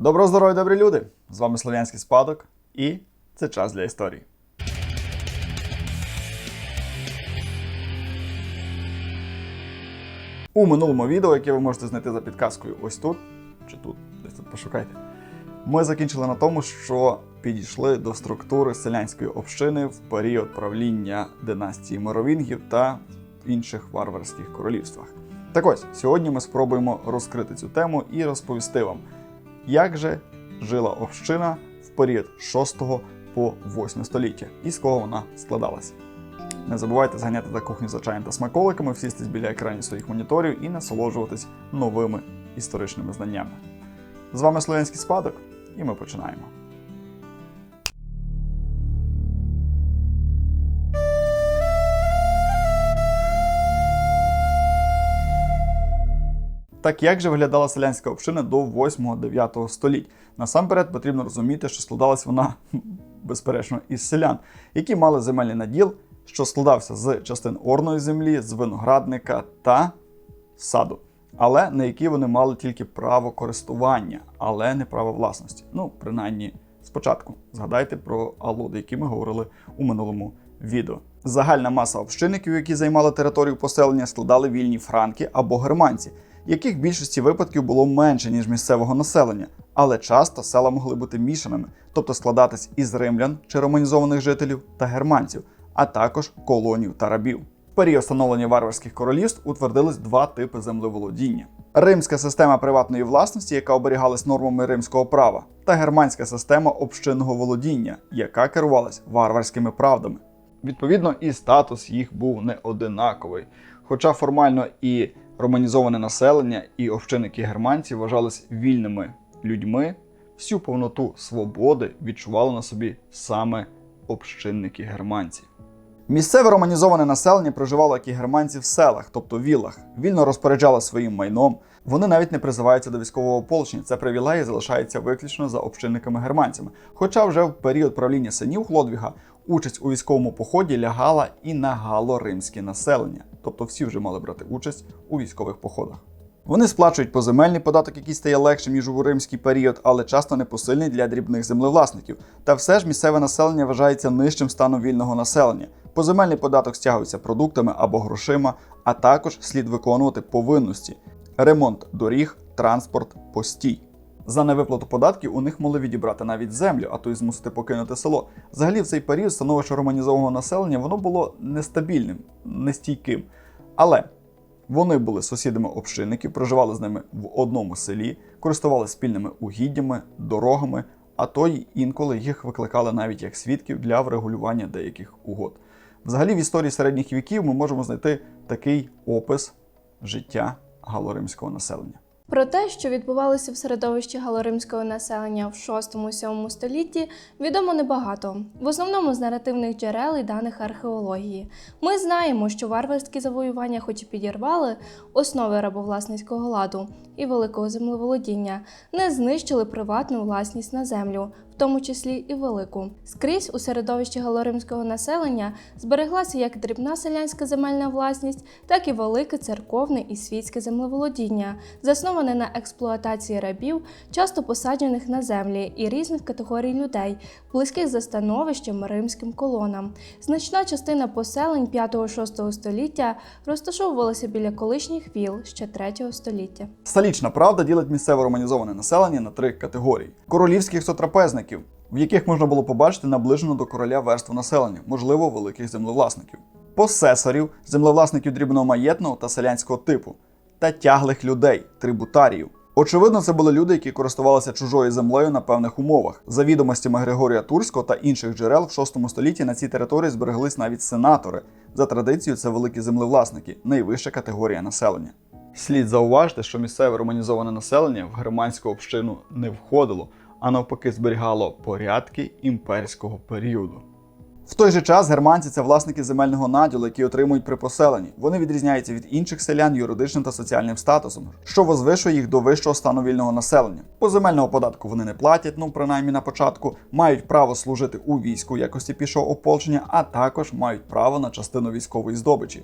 Доброго здоров'я, добрі люди! З вами Слов'янський спадок, і це час для історії. У минулому відео, яке ви можете знайти за підказкою ось тут, чи тут, десь тут пошукайте, ми закінчили на тому, що підійшли до структури селянської общини в період правління династії Мировінгів та інших варварських королівствах. Так ось, сьогодні ми спробуємо розкрити цю тему і розповісти вам, як же жила община в період 6 по 8 століття і з кого вона складалася. Не забувайте зганяти на кухню за чаєм та смаколиками, всістись біля екранів своїх моніторів і насолоджуватись новими історичними знаннями. З вами Слов'янський спадок, і ми починаємо. Так як же виглядала селянська община до 8-9 століть? Насамперед потрібно розуміти, що складалась вона безперечно із селян, які мали земельний наділ, що складався з частин орної землі, з виноградника та саду, але на які вони мали тільки право користування, але не право власності. Ну, принаймні, спочатку згадайте про алоди, які ми говорили у минулому відео. Загальна маса общинників, які займали територію поселення, складали вільні франки або германці, яких в більшості випадків було менше, ніж місцевого населення, але часто села могли бути мішаними, тобто складатись із римлян чи романізованих жителів та германців, а також колонів та рабів. В період становлення варварських королівств утвердились два типи землеволодіння: римська система приватної власності, яка оберігалась нормами римського права, та германська система общинного володіння, яка керувалась варварськими правдами. Відповідно, і статус їх був не одинаковий. Хоча формально і романізоване населення, і общинники германців вважались вільними людьми, всю повноту свободи відчували на собі саме общинники германці. Місцеве романізоване населення проживало як і германці в селах, тобто віллах, вільно розпоряджало своїм майном. Вони навіть не призиваються до військового ополчення. Це привілеї залишається виключно за общинниками германцями. Хоча вже в період правління синів Хлодвіга участь у військовому поході лягала і на галоримське населення, тобто всі вже мали брати участь у військових походах. Вони сплачують поземельний податок, який стає легшим ніж у римський період, але часто непосильний для дрібних землевласників. Та все ж місцеве населення вважається нижчим станом вільного населення. Поземельний податок стягується продуктами або грошима, а також слід виконувати повинності: ремонт доріг, транспорт, постій. За невиплату податків у них могли відібрати навіть землю, а то й змусити покинути село. Взагалі, в цей період становище романізованого населення воно було нестабільним, нестійким. Але вони були сусідами общинників, проживали з ними в одному селі, користувалися спільними угіддями, дорогами, а то й інколи їх викликали навіть як свідків для врегулювання деяких угод. Взагалі, в історії середніх віків ми можемо знайти такий опис життя галоримського населення. Про те, що відбувалося в середовищі галоримського населення в 6-7 столітті, відомо небагато, в основному з наративних джерел і даних археології. Ми знаємо, що варварські завоювання, хоч і підірвали основи рабовласницького ладу і великого землеволодіння, не знищили приватну власність на землю, тому числі і велику. Скрізь у середовищі галоримського населення збереглася як дрібна селянська земельна власність, так і велике церковне і світське землеволодіння, засноване на експлуатації рабів, часто посаджених на землі і різних категорій людей, близьких за становищем римським колонам. Значна частина поселень 5-6 століття розташовувалася біля колишніх віл ще 3 століття. Столічна правда ділить місцеве романізоване населення на три категорії: королівських сотрапезників, в яких можна було побачити наближену до короля верству населення, можливо, великих землевласників, посесорів, землевласників дрібного маєтного та селянського типу, та тяглих людей, трибутаріїв. Очевидно, це були люди, які користувалися чужою землею на певних умовах. За відомостями Григорія Турського та інших джерел в 6 столітті на цій території збереглись навіть сенатори. За традицією, це великі землевласники, найвища категорія населення. Слід зауважити, що місцеве романізоване населення в германську общину не входило, а навпаки зберігало порядки імперського періоду. В той же час германці це власники земельного наділу, які отримують при поселенні. Вони відрізняються від інших селян юридичним та соціальним статусом, що возвишує їх до вищого стану вільного населення. По земельного податку вони не платять, ну принаймні на початку, мають право служити у війську якості пішого ополчення, а також мають право на частину військової здобичі.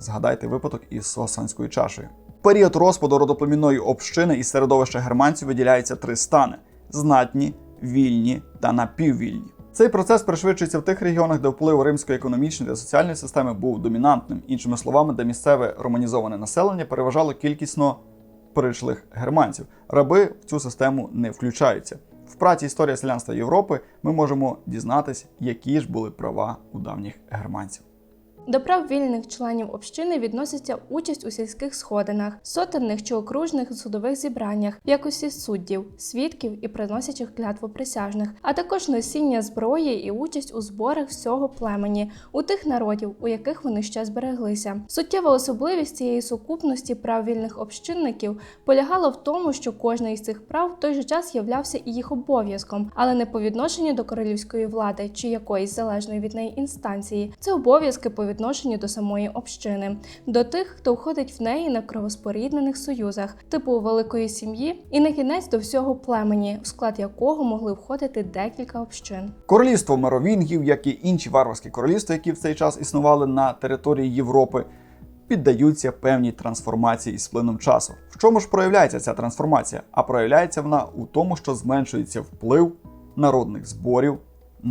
Згадайте випадок із Сосанською чашею. Період розпаду родоплемінної общини із середовища германців виділяються три стани: знатні, вільні та напіввільні. Цей процес пришвидшується в тих регіонах, де вплив римської економічної та соціальної системи був домінантним, іншими словами, де місцеве романізоване населення переважало кількісно пришлих германців. Раби в цю систему не включаються. В праці Історія селянства Європи ми можемо дізнатись, які ж були права у давніх германців. До прав вільних членів общини відноситься участь у сільських сходинах, сотенних чи окружних судових зібраннях в якості суддів, свідків і приносячих клятву присяжних, а також носіння зброї і участь у зборах всього племені у тих народів, у яких вони ще збереглися. Суттєва особливість цієї сукупності прав вільних общинників полягала в тому, що кожне із цих прав в той же час являвся і їх обов'язком, але не по відношенню до королівської влади чи якоїсь залежної від неї інстанції. Це обов'язки по відношенню до самої общини, до тих, хто входить в неї на кровоспоріднених союзах, типу великої сім'ї, і на кінець до всього племені, в склад якого могли входити декілька общин. Королівство Меровінгів, як і інші варварські королівства, які в цей час існували на території Європи, піддаються певній трансформації з плином часу. В чому ж проявляється ця трансформація? А проявляється вона у тому, що зменшується вплив народних зборів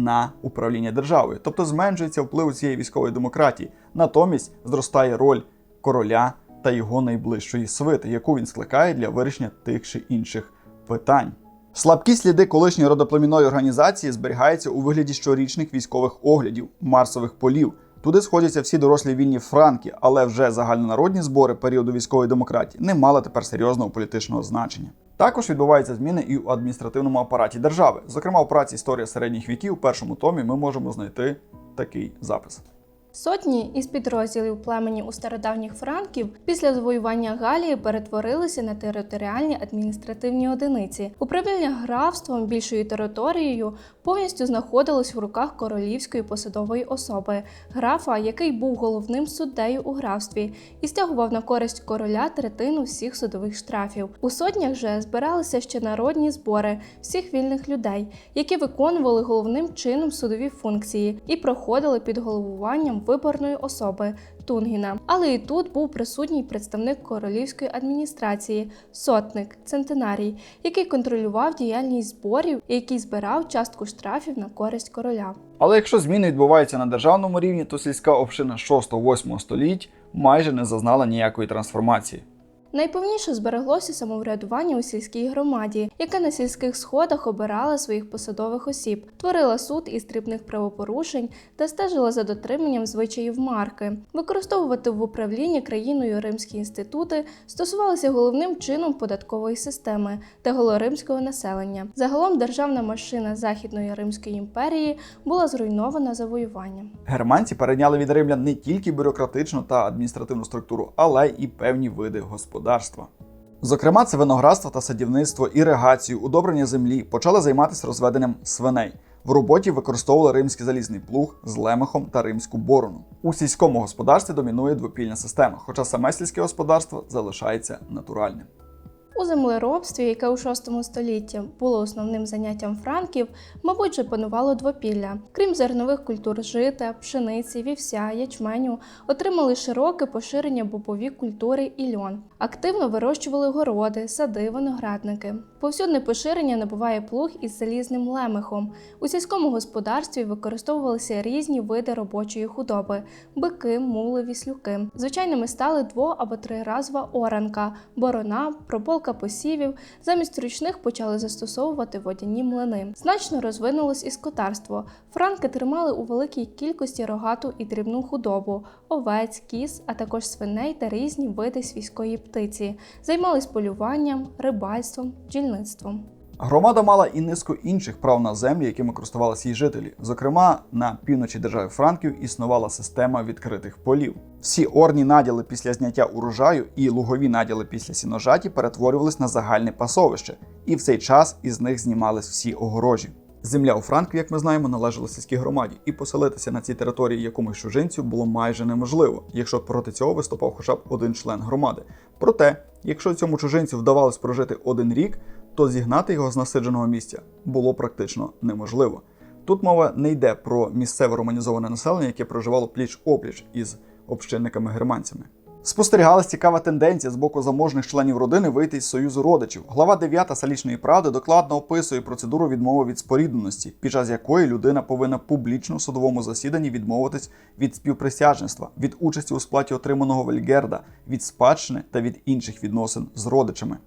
на управління державою, тобто зменшується вплив цієї військової демократії. Натомість зростає роль короля та його найближчої свити, яку він скликає для вирішення тих чи інших питань. Слабкі сліди колишньої родоплемінної організації зберігаються у вигляді щорічних військових оглядів, марсових полів. Туди сходяться всі дорослі вільні франки, але вже загальнонародні збори періоду військової демократії не мали тепер серйозного політичного значення. Також відбуваються зміни і у адміністративному апараті держави. Зокрема, у праці Історія середніх віків у першому томі ми можемо знайти такий запис. Сотні із підрозділів племені у стародавніх франків після завоювання Галії перетворилися на територіальні адміністративні одиниці. Управління графством більшою територією повністю знаходилось в руках королівської посадової особи, графа, який був головним суддею у графстві і стягував на користь короля третину всіх судових штрафів. У сотнях же збиралися ще народні збори всіх вільних людей, які виконували головним чином судові функції і проходили під головуванням виборної особи Тунгіна. Але і тут був присутній представник королівської адміністрації, сотник, центенарій, який контролював діяльність зборів і який збирав частку штрафів на користь короля. Але якщо зміни відбуваються на державному рівні, то сільська община 6-8 століть майже не зазнала ніякої трансформації. Найповніше збереглося самоврядування у сільській громаді, яка на сільських сходах обирала своїх посадових осіб, творила суд із дрібних правопорушень та стежила за дотриманням звичаїв марки. Використовувати в управлінні країною римські інститути стосувалися головним чином податкової системи та голоримського населення. Загалом державна машина Західної Римської імперії була зруйнована завоюванням. Германці перейняли від римлян не тільки бюрократичну та адміністративну структуру, але й певні види господарства. Зокрема, це виноградство та садівництво, іригацію, удобрення землі почали займатися розведенням свиней. В роботі використовували римський залізний плуг з лемехом та римську борону. У сільському господарстві домінує двопільна система, хоча саме сільське господарство залишається натуральним. У землеробстві, яке у 6 столітті було основним заняттям франків, мабуть, же панувало двопілля. Крім зернових культур жита, пшениці, вівся, ячменю, отримали широке поширення бобові культури і льон. Активно вирощували городи, сади, виноградники. Повсюдне поширення набуває плуг із залізним лемехом. У сільському господарстві використовувалися різні види робочої худоби: бики, мули, віслюки. Звичайними стали дво- або триразова оранка, борона, прополка посівів. Замість ручних почали застосовувати водяні млини. Значно розвинулось і скотарство. Франки тримали у великій кількості рогату і дрібну худобу, овець, кіз, а також свиней та різні види свійської птиці. Займались полюванням, рибальством, бджільництвом. Громада мала і низку інших прав на землі, якими користувалися її жителі. Зокрема, на півночі держави Франків існувала система відкритих полів. Всі орні наділи після зняття урожаю і лугові наділи після сіножаті перетворювались на загальне пасовище, і в цей час із них знімались всі огорожі. Земля у Франків, як ми знаємо, належала сільській громаді, і поселитися на цій території якомусь чужинцю було майже неможливо, якщо проти цього виступав хоча б один член громади. Проте, якщо цьому чужинцю вдавалось прожити один рік, то зігнати його з насидженого місця було практично неможливо. Тут мова не йде про місцеве романізоване населення, яке проживало пліч опліч із общинниками германцями. Спостерігалась цікава тенденція з боку заможних членів родини вийти із союзу родичів. Глава 9 Салічної правди докладно описує процедуру відмови від спорідненості, під час якої людина повинна публічно в судовому засіданні відмовитись від співприсяжництва, від участі у сплаті отриманого вельгерда, від спадщини та від інших відносин з родичами.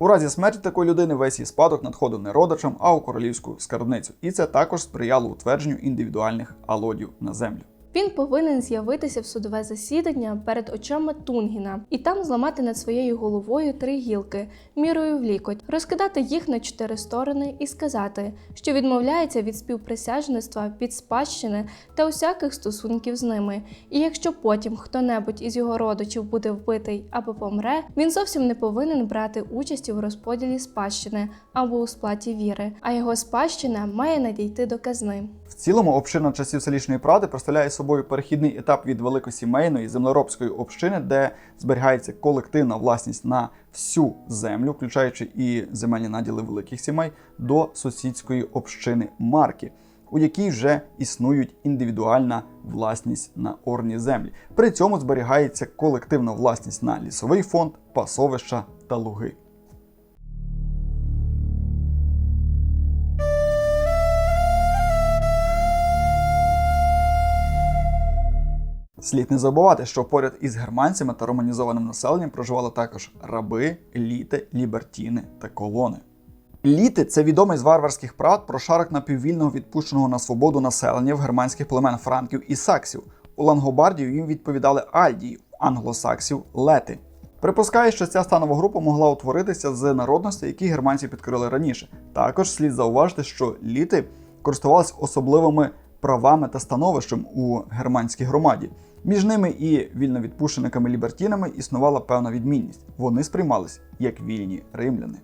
У разі смерті такої людини весь її спадок надходив не родичам, а у королівську скарбницю, і це також сприяло утвердженню індивідуальних алодів на землю. Він повинен з'явитися в судове засідання перед очима Тунгіна і там зламати над своєю головою три гілки мірою в лікоть, розкидати їх на чотири сторони і сказати, що відмовляється від співприсяжництва, від спадщини та усяких стосунків з ними. І якщо потім хто-небудь із його родичів буде вбитий або помре, він зовсім не повинен брати участі в розподілі спадщини або у сплаті віри, а його спадщина має надійти до казни. В цілому, община часів селічної правди представляє собою перехідний етап від великосімейної землеробської общини, де зберігається колективна власність на всю землю, включаючи і земельні наділи великих сімей, до сусідської общини марки, у якій вже існують індивідуальна власність на орні землі. При цьому зберігається колективна власність на лісовий фонд, пасовища та луги. Слід не забувати, що поряд із германцями та романізованим населенням проживали також раби, літи, лібертіни та колони. Літи це відомий з варварських правд прошарок напіввільного відпущеного на свободу населення в германських племен франків і саксів. У Лангобардію їм відповідали альдії, англосаксів лети. Припускаю, що ця станова група могла утворитися з народностей, які германці підкорили раніше. Також слід зауважити, що літи користувалися особливими правами та становищем у германській громаді. Між ними і вільновідпущениками лібертінами існувала певна відмінність. Вони сприймались як вільні римляни.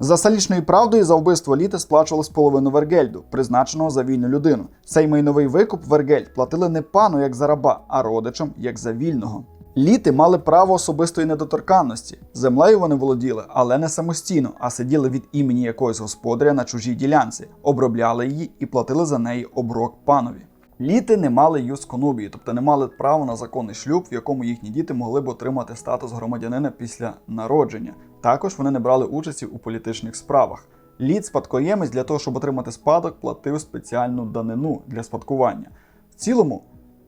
За салічною правдою за вбивство літа сплачувалось половину вергельду, призначеного за вільну людину. Цей майновий викуп вергельд платили не пану як за раба, а родичам як за вільного. Літи мали право особистої недоторканності. Землею вони володіли, але не самостійно, а сиділи від імені якогось господаря на чужій ділянці, обробляли її і платили за неї оброк панові. Літи не мали юс конубії, тобто не мали права на законний шлюб, в якому їхні діти могли б отримати статус громадянина після народження. Також вони не брали участі у політичних справах. Літ спадкоємець для того, щоб отримати спадок, платив спеціальну данину для спадкування. В цілому,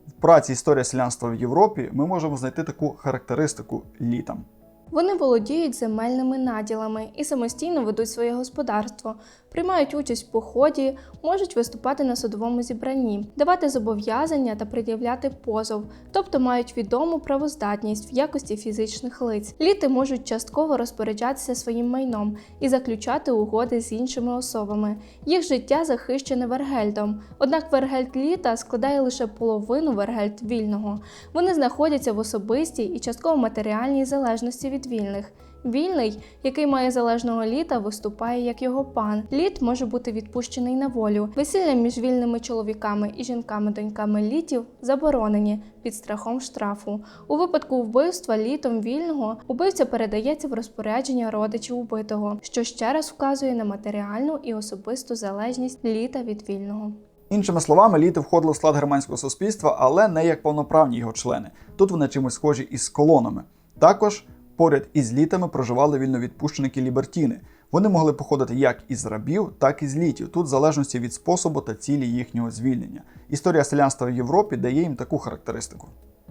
в праці Історія селянства в Європі ми можемо знайти таку характеристику літам. Вони володіють земельними наділами і самостійно ведуть своє господарство, приймають участь в поході, можуть виступати на судовому зібранні, давати зобов'язання та пред'являти позов, тобто мають відому правоздатність в якості фізичних лиць. Літи можуть частково розпоряджатися своїм майном і заключати угоди з іншими особами. Їх життя захищене вергельдом. Однак вергельд літа складає лише половину вергельд вільного. Вони знаходяться в особистій і частково матеріальній залежності від вільних. Вільний, який має залежного літа, виступає як його пан. Літ може бути відпущений на волю. Весілля між вільними чоловіками і жінками-доньками літів заборонені під страхом штрафу. У випадку вбивства літом вільного убивця передається в розпорядження родичів убитого, що ще раз вказує на матеріальну і особисту залежність літа від вільного. Іншими словами, літи входили в склад германського суспільства, але не як повноправні його члени. Тут вони чимось схожі із колонами. Також поряд із літами проживали вільновідпущеники лібертіни. Вони могли походити як із рабів, так і з літів, тут в залежності від способу та цілі їхнього звільнення. Історія селянства в Європі дає їм таку характеристику.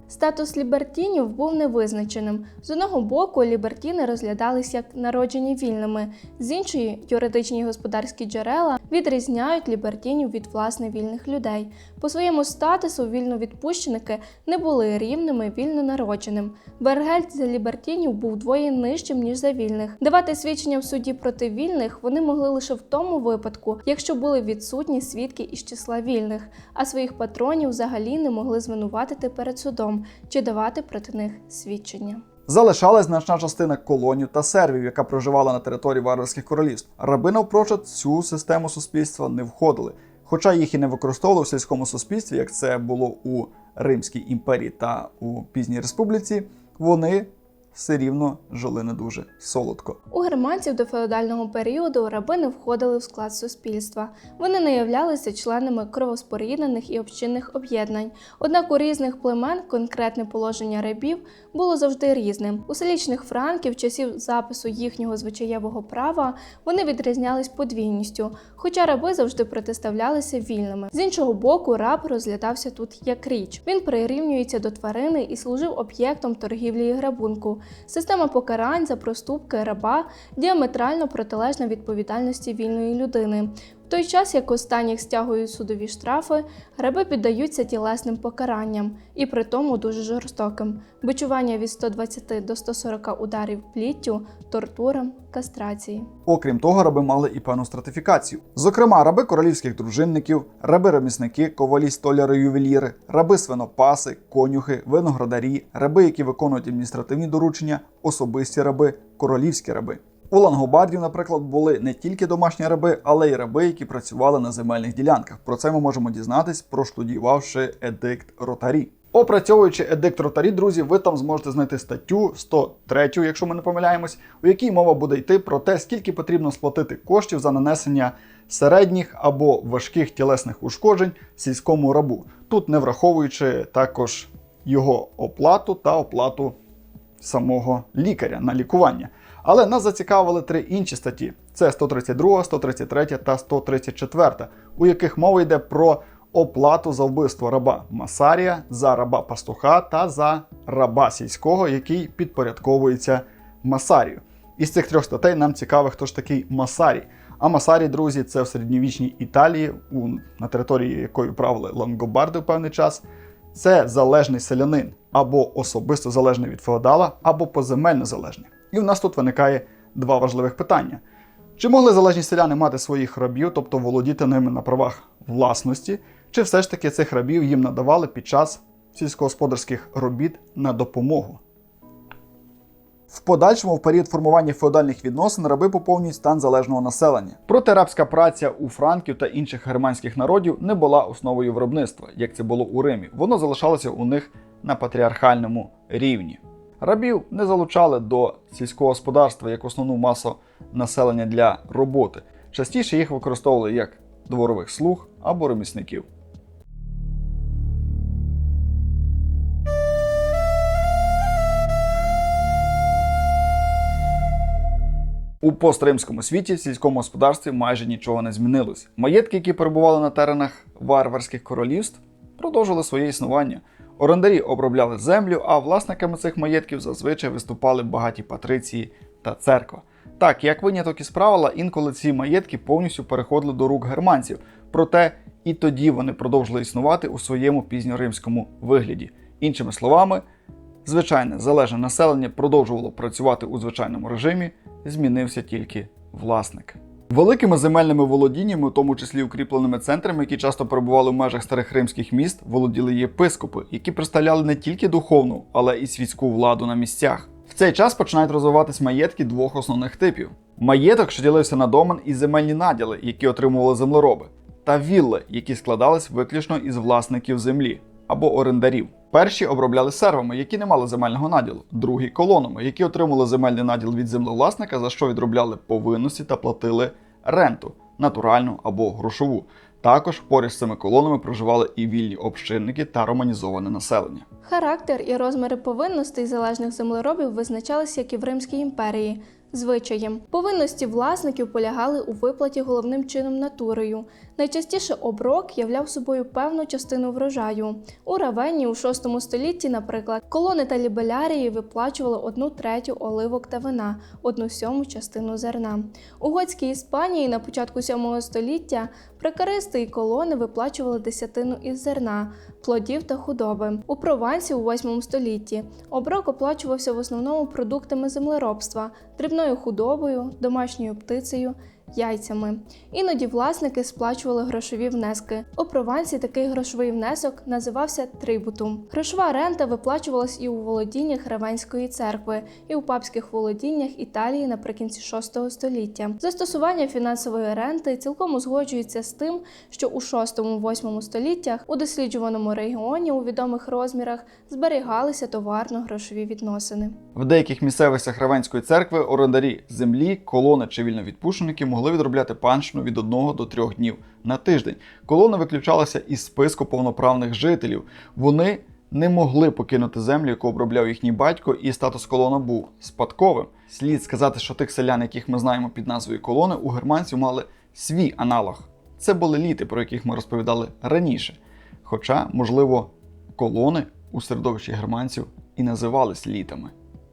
Статус лібертінів був невизначеним. З одного боку, лібертіни розглядались як народжені вільними, з іншої юридичні і господарські джерела відрізняють лібертінів від власне вільних людей. По своєму статусу вільновідпущеники не були рівними вільнонародженим. Вергельд за лібертінів був двоє нижчим ніж за вільних. Давати свідчення в суді проти вільних вони могли лише в тому випадку, якщо були відсутні свідки із числа вільних, а своїх патронів взагалі не могли звинуватити перед судом чи давати проти них свідчення. Залишалась значна частина колонів та сервів, яка проживала на території варварських королівств. Раби навпрочуд цю систему суспільства не входили, хоча їх і не використовували в сільському суспільстві, як це було у Римській імперії та у пізній республіці. Вони все рівно жили не дуже солодко. У германців до феодального періоду раби не входили в склад суспільства. Вони не являлися членами кровоспоріднених і общинних об'єднань. Однак у різних племен конкретне положення рабів було завжди різним. У селічних франків часів запису їхнього звичаєвого права вони відрізнялись подвійністю, хоча раби завжди протиставлялися вільними. З іншого боку, раб розглядався тут як річ. Він прирівнюється до тварини і служив об'єктом торгівлі і грабунку. Система покарань за проступки раба діаметрально протилежна відповідальності вільної людини. Той час, як останніх стягують судові штрафи, раби піддаються тілесним покаранням, і при тому дуже жорстоким: бичування від 120 до 140 ударів пліттю, тортурам, кастрації. Окрім того, раби мали і певну стратифікацію. Зокрема, раби королівських дружинників, раби ремісники, ковалі, столяри, ювеліри, раби свинопаси, конюхи, виноградарі, раби, які виконують адміністративні доручення, особисті раби, королівські раби. У лангобардів, наприклад, були не тільки домашні раби, але й раби, які працювали на земельних ділянках. Про це ми можемо дізнатись, проштудіювавши едикт ротарі. Опрацьовуючи едикт ротарі, друзі, ви там зможете знайти статтю 103, якщо ми не помиляємось, у якій мова буде йти про те, скільки потрібно сплатити коштів за нанесення середніх або важких тілесних ушкоджень сільському рабу, тут не враховуючи також його оплату та оплату самого лікаря на лікування. Але нас зацікавили три інші статті: це 132, 133 та 134, у яких мова йде про оплату за вбивство раба Масарія, за раба пастуха та за раба сільського, який підпорядковується Масарію. Із цих трьох статей нам цікаво, хто ж такий Масарій. А Масарі, друзі, це в середньовічній Італії, у, на території якої правили лангобарди в певний час. Це залежний селянин, або особисто залежний від феодала, або поземельно залежний. І в нас тут виникає два важливих питання: чи могли залежні селяни мати своїх рабів, тобто володіти ними на правах власності, чи все ж таки цих рабів їм надавали під час сільськогосподарських робіт на допомогу? В подальшому, в період формування феодальних відносин, раби поповнюють стан залежного населення. Проте рабська праця у франків та інших германських народів не була основою виробництва, як це було у Римі. Воно залишалося у них на патріархальному рівні. Рабів не залучали до сільського господарства як основну масу населення для роботи. Частіше їх використовували як дворових слуг або ремісників. У постримському світі в сільському господарстві майже нічого не змінилось. Маєтки, які перебували на теренах варварських королівств, продовжили своє існування. Орендарі обробляли землю, а власниками цих маєтків зазвичай виступали багаті патриції та церква. Так, як виняток із правила, інколи ці маєтки повністю переходили до рук германців, проте і тоді вони продовжили існувати у своєму пізньоримському вигляді. Іншими словами, звичайне залежне населення продовжувало працювати у звичайному режимі, змінився тільки власник. Великими земельними володіннями, у тому числі укріпленими центрами, які часто перебували в межах старих римських міст, володіли єпископи, які представляли не тільки духовну, але і світську владу на місцях. В цей час починають розвиватись маєтки двох основних типів: маєток, що ділився на домен і земельні наділи, які отримували землероби, та вілли, які складались виключно із власників землі або орендарів. Перші обробляли сервами, які не мали земельного наділу, другі колонами, які отримали земельний наділ від землевласника, за що відробляли повинності та платили ренту, натуральну або грошову. Також поряд з цими колонами проживали і вільні общинники та романізоване населення. Характер і розміри повинностей залежних землеробів визначалися як і в Римській імперії. Звичаєм повинності власників полягали у виплаті головним чином натурою. Найчастіше оброк являв собою певну частину врожаю. У Равенні у VI столітті, наприклад, колони та лібелярії виплачували одну третю оливок та вина, одну сьому частину зерна. У готській Іспанії на початку VII століття прекаристи і колони виплачували десятину із зерна, плодів та худоби. У Провансі у 8 столітті оброк оплачувався в основному продуктами землеробства, дрібною худобою, домашньою птицею, яйцями. Іноді власники сплачували грошові внески. У Провансі такий грошовий внесок називався трибутум. Грошова рента виплачувалась і у володіннях Равенської церкви, і у папських володіннях Італії наприкінці VI століття. Застосування фінансової ренти цілком узгоджується з тим, що у 6-8 століттях у досліджуваному регіоні у відомих розмірах зберігалися товарно-грошові відносини. В деяких місцевостях Равенської церкви орендарі землі, колони чи вільновідпущеники могли відробляти панщину від 1 до 3 днів на тиждень. Колона виключалася із списку повноправних жителів. Вони не могли покинути землю, яку обробляв їхній батько, і статус колона був спадковим. Слід сказати, що тих селян, яких ми знаємо під назвою колони, у германців мали свій аналог. Це були літи, про яких ми розповідали раніше. Хоча, можливо, колони у середовищі германців і називались літами.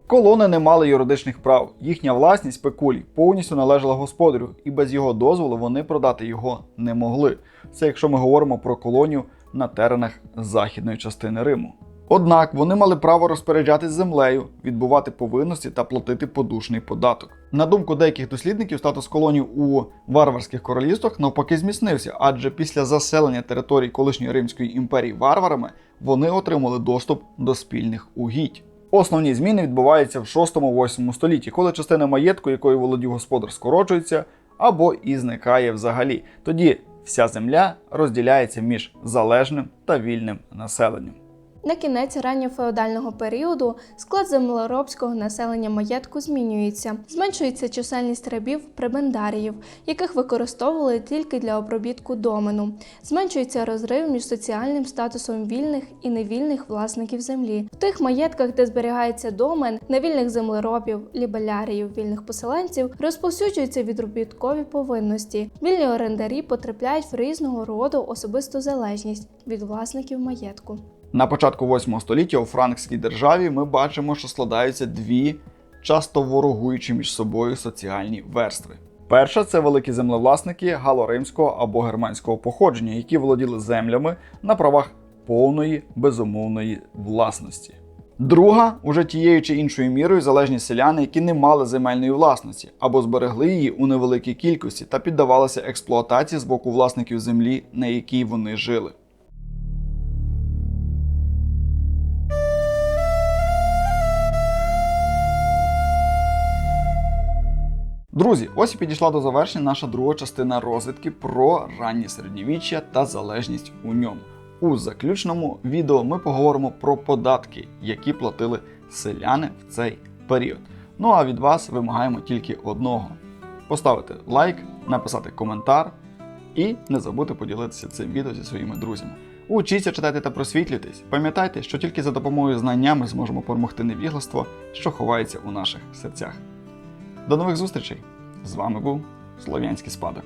Колони не мали юридичних прав. Їхня власність пекулі повністю належала господарю, і без його дозволу вони продати його не могли. Це якщо ми говоримо про колонію на теренах західної частини Риму. Однак вони мали право розпоряджатись землею, відбувати повинності та платити подушний податок. На думку деяких дослідників, статус колоній у варварських королівствах навпаки зміцнився, адже після заселення територій колишньої Римської імперії варварами вони отримали доступ до спільних угідь. Основні зміни відбуваються в 6-8 столітті, коли частина маєтку, якою володів господар, скорочується або і зникає взагалі. Тоді вся земля розділяється між залежним та вільним населенням. На кінець ранньофеодального періоду склад землеробського населення маєтку змінюється. Зменшується чисельність рабів пребендаріїв, яких використовували тільки для обробітку домену. Зменшується розрив між соціальним статусом вільних і невільних власників землі. В тих маєтках, де зберігається домен, невільних землеробів, лібеляріїв, вільних поселенців, розповсюджуються відробіткові повинності. Вільні орендарі потрапляють в різного роду особисту залежність від власників маєтку. На початку 8 століття у франкській державі ми бачимо, що складаються дві часто ворогуючі між собою соціальні верстви. Перша це великі землевласники галоримського або германського походження, які володіли землями на правах повної безумовної власності. Друга уже тією чи іншою мірою залежні селяни, які не мали земельної власності або зберегли її у невеликій кількості та піддавалися експлуатації з боку власників землі, на якій вони жили. Друзі, ось і підійшла до завершення наша друга частина розвідки про раннє середньовіччя та залежність у ньому. У заключному відео ми поговоримо про податки, які платили селяни в цей період. Ну а від вас вимагаємо тільки одного: поставити лайк, написати коментар і не забудьте поділитися цим відео зі своїми друзями. Учіться читати та просвітлюйтесь. Пам'ятайте, що тільки за допомогою знання ми зможемо перемогти невігластво, що ховається у наших серцях. До нових зустрічей! З вами був Слов'янський спадок.